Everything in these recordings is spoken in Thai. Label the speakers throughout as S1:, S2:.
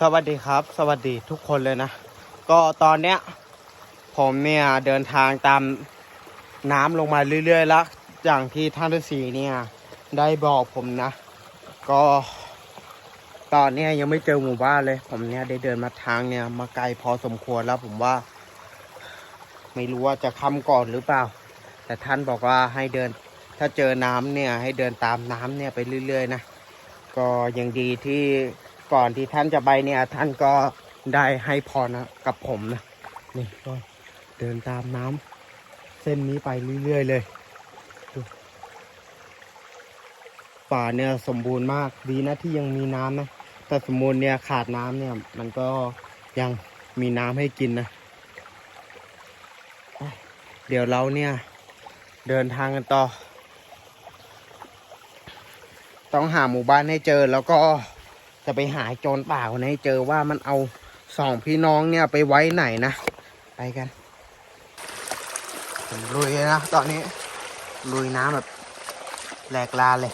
S1: สวัสดีครับ สวัสดีทุกคนเลยนะ ก็ตอนเนี้ย ผมเนี่ยเดินทางตามน้ำลงมาเรื่อยๆแล้วอย่างที่ท่านฤาษีเนี่ย ได้บอกผมนะ ก็ตอนเนี้ยยังไม่เจอหมู่บ้านเลย ผมเนี่ยได้เดินมาทางเนี่ย มาไกลพอสมควรแล้วผมว่า ไม่รู้ว่าจะค่ำก่อนหรือเปล่า แต่ท่านบอกว่าให้เดิน ถ้าเจอน้ำเนี่ย ให้เดินตามน้ำเนี่ยไปเรื่อยๆนะก็ยังดีที่ ก่อนที่ท่านจะไปเนี่ย ท่านก็ได้ให้พรนะกับผมนะนี่ก็เดินตามน้ำเส้นนี้ไปเรื่อยๆเลยป่าเนี่ยสมบูรณ์มากดีนะที่ยังมีน้ำนะแต่สมบูรณ์เนี่ยขาดน้ำเนี่ย มันก็ยังมีน้ำให้กินนะเดี๋ยวเราเนี่ย เดินทางกันต่อ ต้องหาหมู่บ้านให้เจอแล้วก็ จะไปหาโจรป่าคนนี้เจอว่ามันเอาสองพี่น้องเนี่ยไปไว้ไหนนะ ไปกันลุยเลยนะ ตอนนี้ลุยน้ำแบบแหลกลาเลย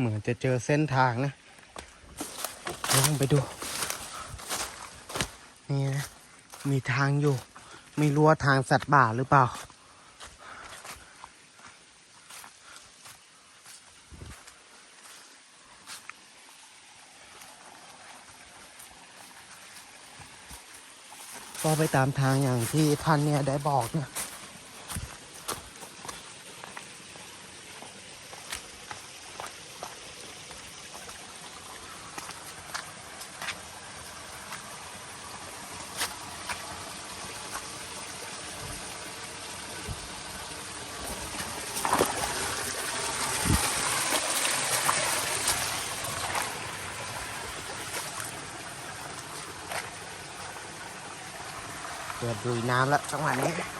S1: เหมือนจะเจอเส้นทางนะลองไปดู นี่นะ มีทางอยู่ ไม่รู้ว่าทางสัตว์ป่าหรือเปล่า ก็ไปตามทางอย่างที่ท่านเนี่ยได้บอกเนี่ย เกิดดุยน้ำ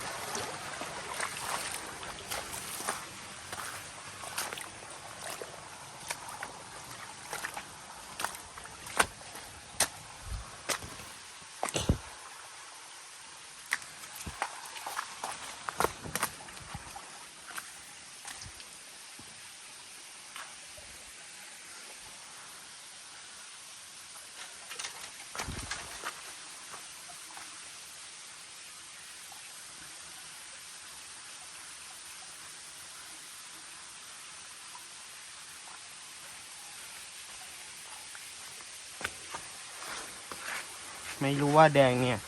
S1: ไม่รู้ว่าแดงเนี่ย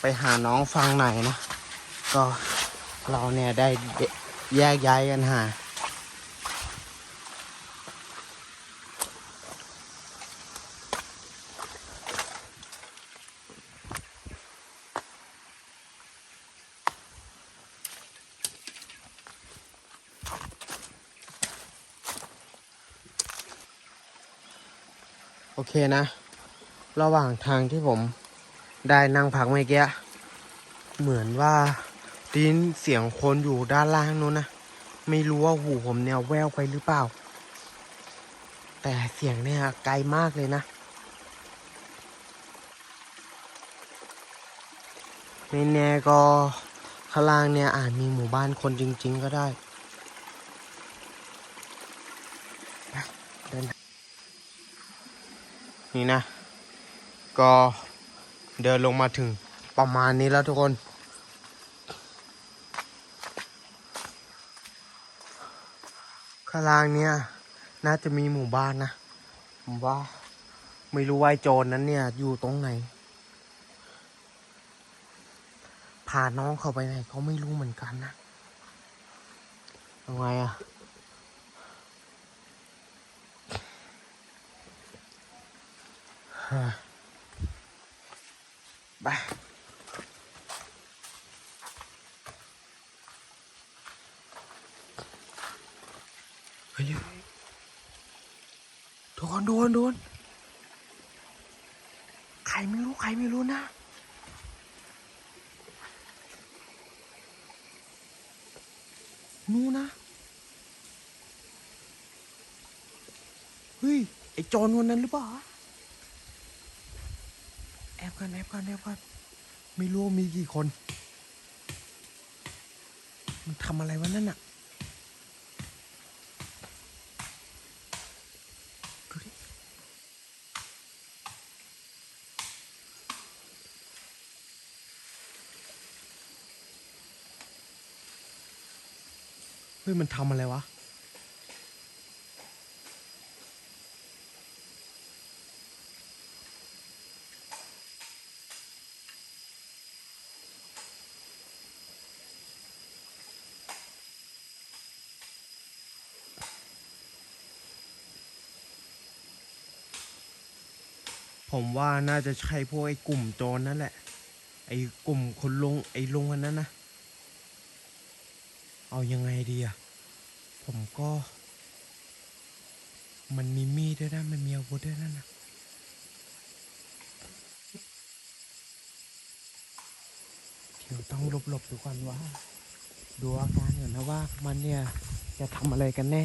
S1: ไปหาน้องฟังไหนนะ ก็เราเนี่ยได้แยกย้ายกันหาโอเคนะ ระหว่างทางที่ผม ได้นั่งพักเมื่อกี้เหมือนว่าดินเสียงคนอยู่ด้านล่างนู้นนะไม่รู้ว่าหูผมเนี่ยแววไปหรือเปล่า แต่เสียงเนี่ยไกลมากเลยนะไม่แน่ก็ข้างล่างเนี่ยอาจมีหมู่บ้านคนจริง ๆ ก็ได้นนี่นะ ก็ เดินลงมาถึงประมาณนี้แล้วทุกคน ข้างล่างเนี่ย น่าจะมีหมู่บ้านนะผมว่าไม่รู้ว่าไอ้โจรนั้นเนี่ย อยู่ตรงไหนพาน้องเขาไปไหนเขาไม่รู้เหมือนกันนะยังไงอะฮะ ไปเฮ้ยทุกคนดูดูใครไม่รู้ใครไม่รู้นะนู่นนะ เฮ้ย ไอโจรวันนั้นหรือเปล่า แอบกันแอบกันแอบกันไม่รู้ว่ามีกี่คน มันทำอะไรวะนั่นอะดูดิเฮ้ยมันทำอะไรวะ ผมว่าน่าจะใช่พวกไอ้กลุ่มโจรนั่นแหละ ไอ้กลุ่มคนลงไอ้ลงอันนั้นนะ เอายังไงดีอะผมก็ มันมีมีดด้วยนะ มันมีอาวุธด้วยนั่นนะเดี๋ยวต้องหลบๆดูก่อนว่า ดูอาการก่อนนะว่ามันเนี่ยจะทำอะไรกันแน่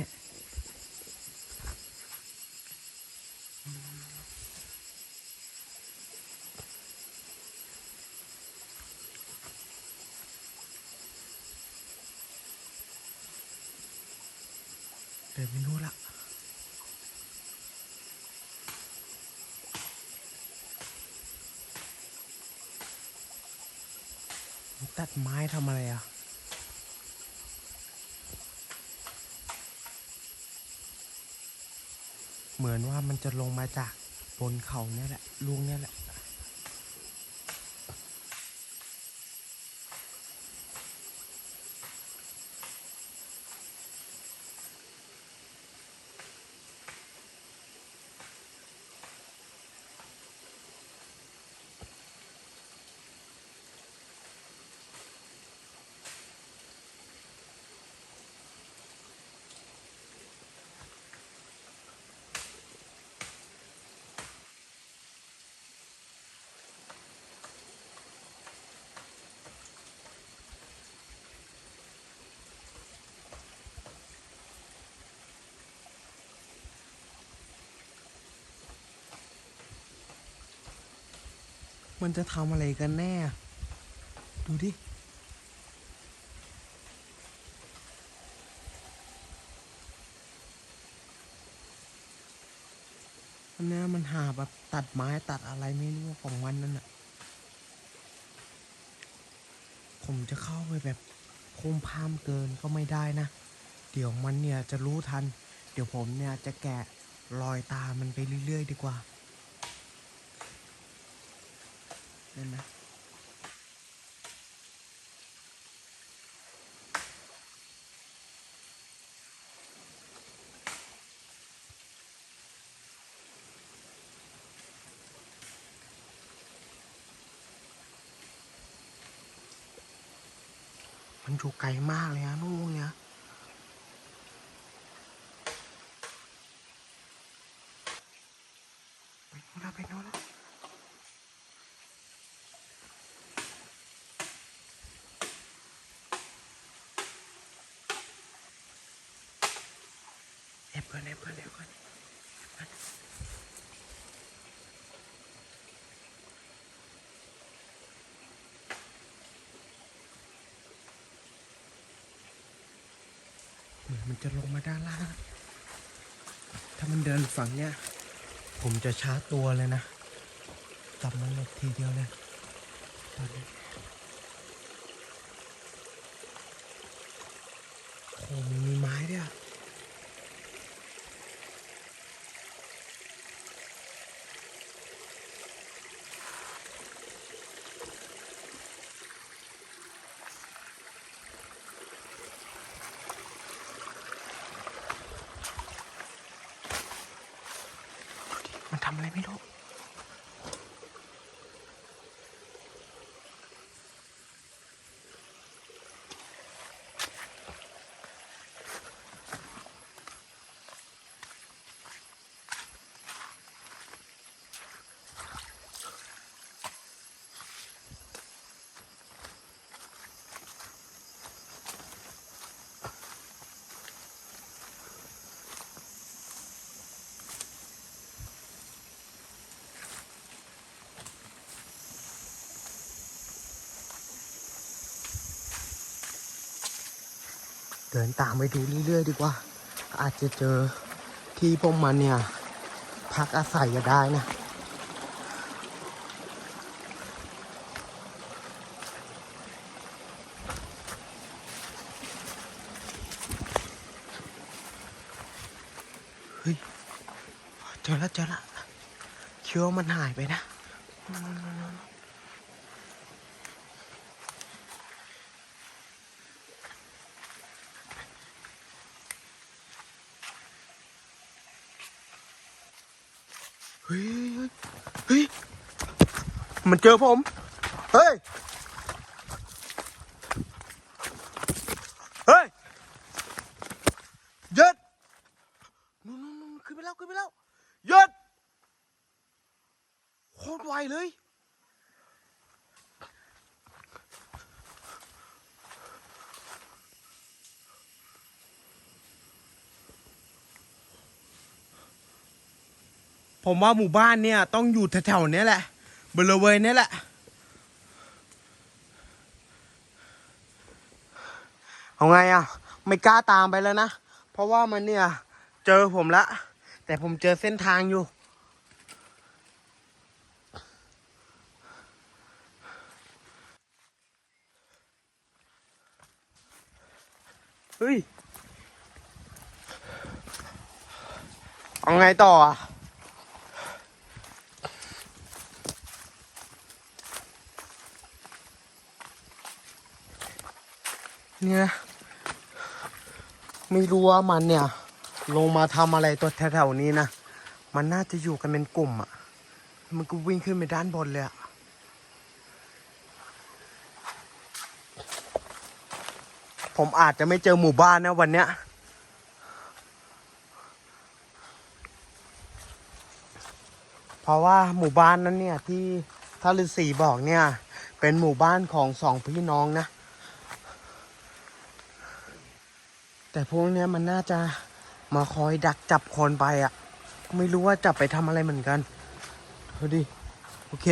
S1: เดินไม่รู้ละมัน ตัดไม้ทำอะไรอะ เหมือนว่ามันจะลงมาจากบนเขาเนี่ยแหละลุงเนี่ยแหละ มันจะทำอะไรกันแน่ ดูดิ อันนี้มันหาแบบตัดไม้ตัดอะไรไม่รู้ของมันนั่นน่ะผมจะเข้าไปแบบโคมพามเกินก็ไม่ได้นะ เดี๋ยวมันเนี่ยจะรู้ทัน เดี๋ยวผมเนี่ยจะแกะรอยตามันไปเรื่อยๆ ดีกว่า นั่นนะมันอยู่ไกลมากเลยอะนู่นเนี่ยไปโน่นแล้วไปโน่นแล้วแอบก่อนแอบก่อนแอบก่อนแอบก่อนเหมือนมัน จะลงมาด้านล่าง ถ้ามันเดินฝั่งเนี้ย ผมจะชาร์จตัวเลยนะจับมันเลยทีเดียวเลย ตอนนี้โอ้มีไม้ด้วย ดิมัน เดินตามไปดูเรื่อยๆดีกว่า อาจจะเจอที่พวกมันเนี่ย พักอาศัยก็ได้นะเฮ้ยเจอแล้วเจอแล้วคิดว่ามันหายไปนะ เฮ้ยเฮ้ยเฮ้ย มันเจอผม เฮ้ย เฮ้ยยุดนู่นนู่นนู่นขึ้นไปแล้วขึ้นไปแล้วยุดโคตรไวเลย ผมว่าหมู่บ้านเนี่ยต้องอยู่แถวๆนี้แหละ บริเวณเนี้ยแหละ เอาไงอะ ไม่กล้าตามไปแล้วนะ เพราะว่ามันเนี่ย เจอผมละ แต่ผมเจอเส้นทางอยู่ เฮ้ย เอาไงต่ออะ เนี่ยไม่รู้ว่ามันเนี่ย ลงมาทำอะไรตัวแถวๆนี้นะ มันน่าจะอยู่กันเป็นกลุ่มอะ่ะ มันก็วิ่งขึ้นไปด้านบนเลยอะ่ะผมอาจจะไม่เจอหมู่บ้านนะวันเนี้ย เพราะว่าหมู่บ้านนั้นเนี่ยที่ท่านฤาษีบอกเนี่ย เป็นหมู่บ้านของสองพี่น้องนะ แต่พวกเนี้ยมันน่าจะมาคอยดักจับคนไปอะ่ะ ไม่รู้ว่าจับไปทำอะไรเหมือนกันดูดิโอเค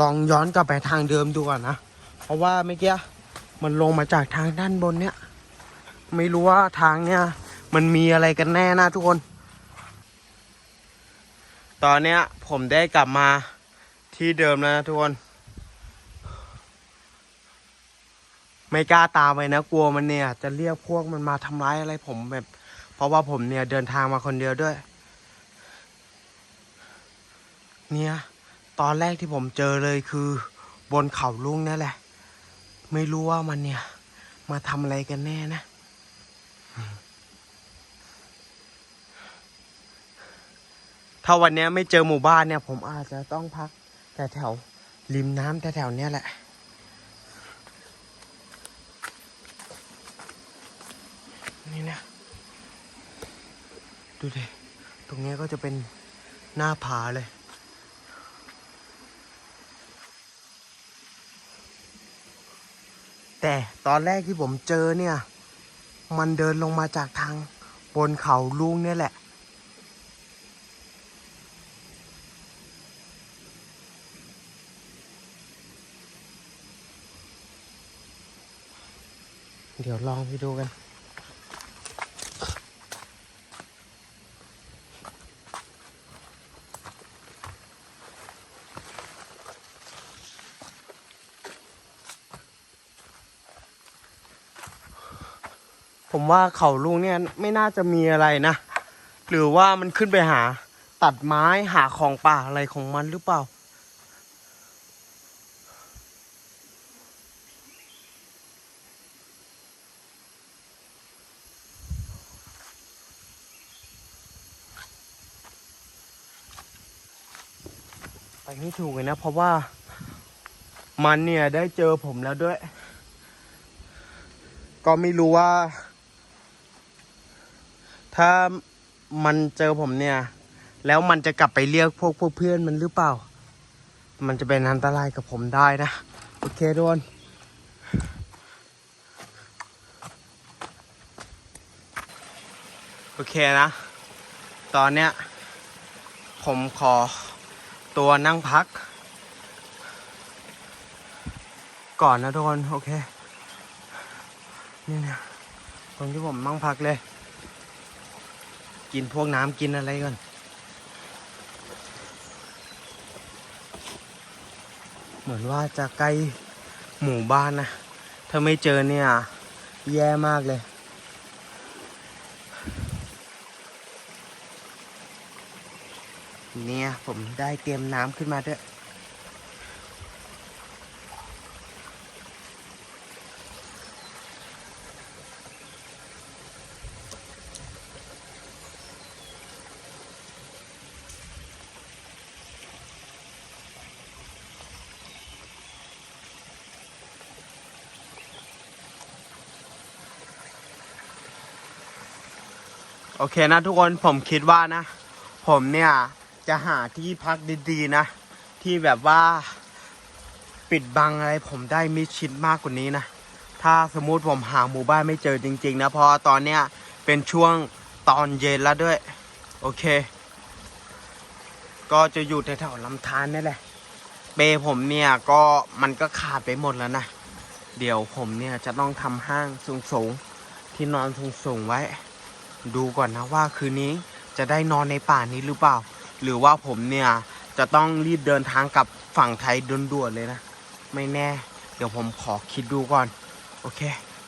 S1: ลองย้อนกลับไปทางเดิมดูก่อนนะ เพราะว่าเมื่อกี้มันลงมาจากทางด้านบนเนี้ยไม่รู้ว่าทางเนี้ยมันมีอะไรกันแน่นะทุกคน ตอนเนี้ยผมได้กลับมาที่เดิมแล้วนะทุกคน ไม่กล้าตามไปนะกลัวมันเนี่ย จะเรียกพวกมันมาทำร้ายอะไรผมแบบ เพราะว่าผมเนี่ยเดินทางมาคนเดียวด้วย เนี่ย ตอนแรกที่ผมเจอเลยคือ บนเขาลุงนั่นแหละ ไม่รู้ว่ามันเนี่ย มาทำอะไรกันแน่นะ ถ้าวันเนี้ยไม่เจอหมู่บ้านเนี่ย ผมอาจจะต้องพักแต่แถวริมน้ำแถวๆเนี้ยแหละ นี่นะ ดูดิ ตรงนี้ก็จะเป็นหน้าผาเลย แต่ตอนแรกที่ผมเจอเนี่ย มันเดินลงมาจากทางบนเขาลุงเนี่ยแหละเดี๋ยวลองไปดูกัน ว่าเขาลุงเนี่ยไม่น่าจะมีอะไรนะ หรือว่ามันขึ้นไปหาตัดไม้หาของป่าอะไรของมันหรือเปล่า ไปไม่ถูกเลยนะ เพราะว่ามันเนี่ยได้เจอผมแล้วด้วย ก็ไม่รู้ว่า ถ้ามันเจอผมเนี่ย แล้วมันจะกลับไปเรียกพวกพวกเพื่อนมันหรือเปล่า มันจะเป็นอันตรายกับผมได้นะ โอเคทุกคนโอเคนะ ตอนเนี้ย ผมขอตัวนั่งพัก ก่อนนะทุกคน โอเค นี่นะตรงที่ผมมั่งพักเลย กินพวกน้ำกินอะไรก่อน เหมือนว่าจะใกล้หมู่บ้านนะ ถ้าไม่เจอเนี่ย แย่มากเลย เนี่ย ผมได้เตรียมน้ำขึ้นมาด้วย อเคนะทุกคนผมคิดว่านะ ผมเนี่ยจะหาที่พักดีๆนะ ที่แบบว่าปิดบังอะไรผมได้มิดชิดมากกว่านี้นะ ถ้าสมมติผมหาหมู่บ้านไม่เจอจริง ๆ นะเพราะตอนเนี้ยเป็นช่วงตอนเย็นแล้วด้วย โอเค ก็จะอยู่แถวๆลำธารนี่แหละเปผมเนี่ยก็มันก็ขาดไปหมดแล้วนะ เดี๋ยวผมเนี่ยจะต้องทำห้างสูงๆที่นอนสูงๆไว้ ดูก่อนนะว่าคืนนี้จะได้นอนในป่านี้หรือเปล่า หรือว่าผมเนี่ยจะต้องรีบเดินทางกลับฝั่งไทยด่วนๆเลยนะ ไม่แน่ เดี๋ยวผมขอคิดดูก่อน โอเค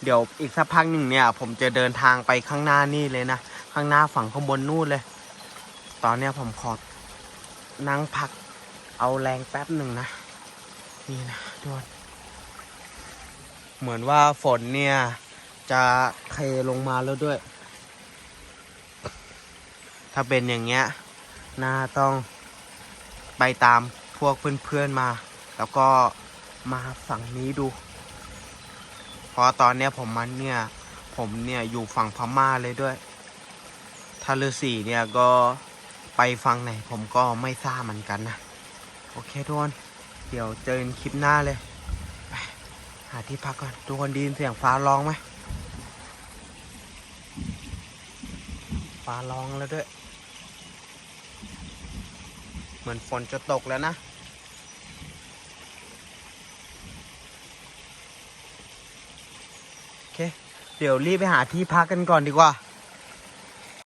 S1: เดี๋ยวอีกสักพักหนึ่งเนี่ย ผมจะเดินทางไปข้างหน้านี่เลยนะ ข้างหน้าฝั่งข้างบนนู่นเลย ตอนเนี้ยผมขอนั่งพักเอาแรงแป๊บหนึ่งนะ นี่นะทุกคนเหมือนว่าฝนเนี่ยจะเทลงมาแล้วด้วย ถ้าเป็นอย่างเงี้ยน่าต้องไปตามพวกเพื่อนๆมา แล้วก็มาฝั่งนี้ดู เพราะตอนเนี้ยผมมันเนี่ยผมเนี่ยอยู่ฝั่งพม่าเลยด้วยถ้าฤาษีเนี่ยก็ไปฝั่งไหนผมก็ไม่ทราบเหมือนกันนะ โอเคทุกคนเดี๋ยวเจอกันคลิปหน้าเลยไปหาที่พักก่อน ทุกคนไดีนเสียงฟ้าร้องไหมฟ้าร้องแล้วด้วย เหมือนฝนจะตกแล้วนะ โอเค เดี๋ยวรีบไปหาที่พักกันก่อนดีกว่า